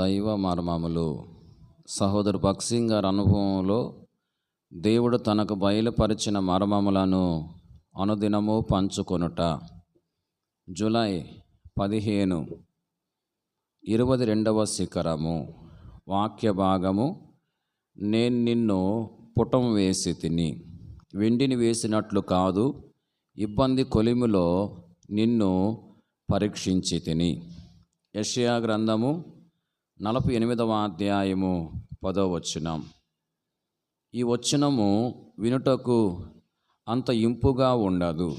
దైవ మర్మములు. సహోదరు భక్సింగ్ గారి అనుభవంలో దేవుడు తనకు బయలుపరిచిన మర్మములను అనుదినము పంచుకొనుట. జూలై పదిహేను ఇరవై రెండవ శిఖరము. వాక్య భాగము నేను నిన్ను పుటం వేసి తిని వెండిని వేసినట్లు కాదు ఇబ్బంది కొలిమిలో నిన్ను పరీక్షించి తిని. యెషయా గ్రంథము నలభై ఎనిమిదవ అధ్యాయము పదో వచనం. ఈ వచనము వినుటకు అంత ఇంపుగా ఉండదు.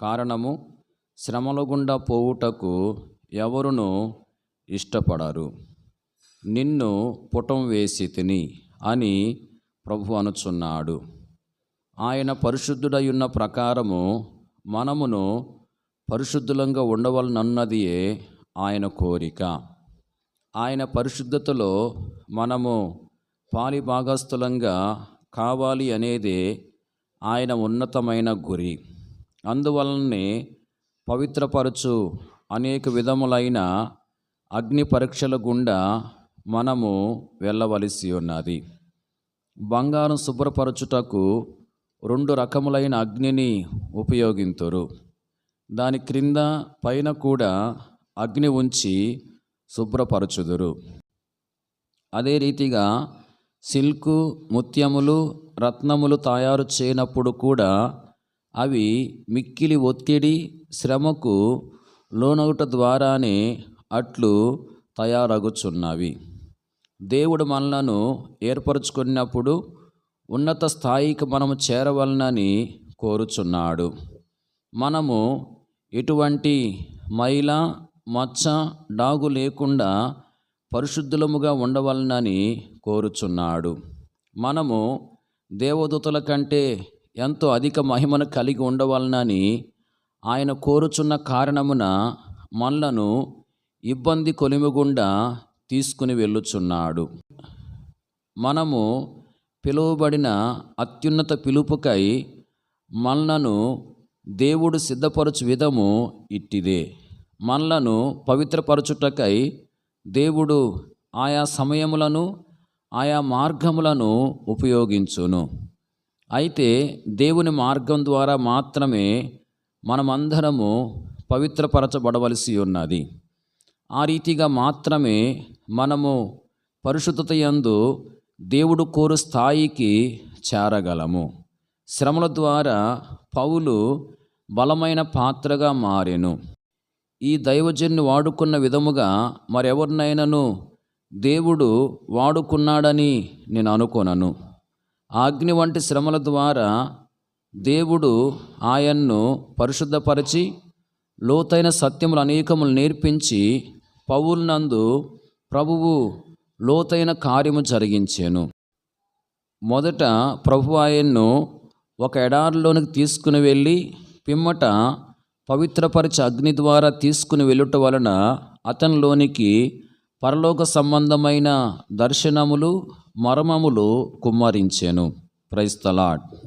కారణము శ్రమల గుండా పోవుటకు ఎవరును ఇష్టపడరు. నిన్ను పుటం వేసి తిని అని ప్రభు అనుచున్నాడు. ఆయన పరిశుద్ధుడై ఉన్న ప్రకారము మనమును పరిశుద్ధులంగా ఉండవలనన్నదియే ఆయన కోరిక. ఆయన పరిశుద్ధతలో మనము పాలి భాగస్థులంగా కావాలి అనేదే ఆయన ఉన్నతమైన గురి. అందువలనే పవిత్రపరచు అనేక విధములైన అగ్ని పరీక్షల గుండా మనము వెళ్ళవలసి ఉన్నది. బంగారం శుభ్రపరచుటకు రెండు రకములైన అగ్నిని ఉపయోగింతురు. దాని క్రింద పైన కూడా అగ్ని ఉంచి శుభ్రపరచుదురు. అదే రీతిగా సిల్కు ముత్యములు రత్నములు తయారు చేయనప్పుడు కూడా అవి మిక్కిలి ఒత్తిడి శ్రమకు లోనవుట ద్వారానే అట్లు తయారగుచున్నవి. దేవుడు మనలను ఏర్పరచుకున్నప్పుడు ఉన్నత స్థాయికి మనము చేరవలనని కోరుచున్నాడు. మనము ఎటువంటి మైల మచ్చ డాగు లేకుండా పరిశుద్ధులముగా ఉండవలనని కోరుచున్నాడు. మనము దేవదూతల కంటే ఎంతో అధిక మహిమను కలిగి ఉండవలనని ఆయన కోరుచున్న కారణమున మనలను ఇబ్బంది కొలిమిగుండా తీసుకుని వెళ్ళుచున్నాడు. మనము పిలువబడిన అత్యున్నత పిలుపుకై మనలను దేవుడు సిద్ధపరచు విధము ఇట్టిదే. మనలను పవిత్రపరచుటకై దేవుడు ఆయా సమయములను ఆయా మార్గములను ఉపయోగించును. అయితే దేవుని మార్గం ద్వారా మాత్రమే మనమందరము పవిత్రపరచబడవలసి ఉన్నది. ఆ రీతిగా మాత్రమే మనము పరిశుద్ధత యందు దేవుడు కోరు స్థాయికి చేరగలము. శ్రమల ద్వారా పౌలు బలమైన పాత్రగా మారెను. ఈ దైవజన్ని వాడుకున్న విధముగా మరెవరినైనాను దేవుడు వాడుకున్నాడని నేను అనుకోనను. అగ్ని వంటి శ్రమల ద్వారా దేవుడు ఆయన్ను పరిశుద్ధపరిచి లోతైన సత్యములు అనేకములు నేర్పించి పౌల్నందు ప్రభువు లోతైన కార్యము జరిగించాను. మొదట ప్రభు ఆయన్ను ఒక ఎడారిలోనికి తీసుకుని వెళ్ళి పిమ్మట పవిత్రపరిచే అగ్ని ద్వారా తీసుకుని వెళ్ళుట వలన అతనిలోనికి పరలోక సంబంధమైన దర్శనములు మర్మములు కుమ్మరించాను. ప్రైస్తలాడ్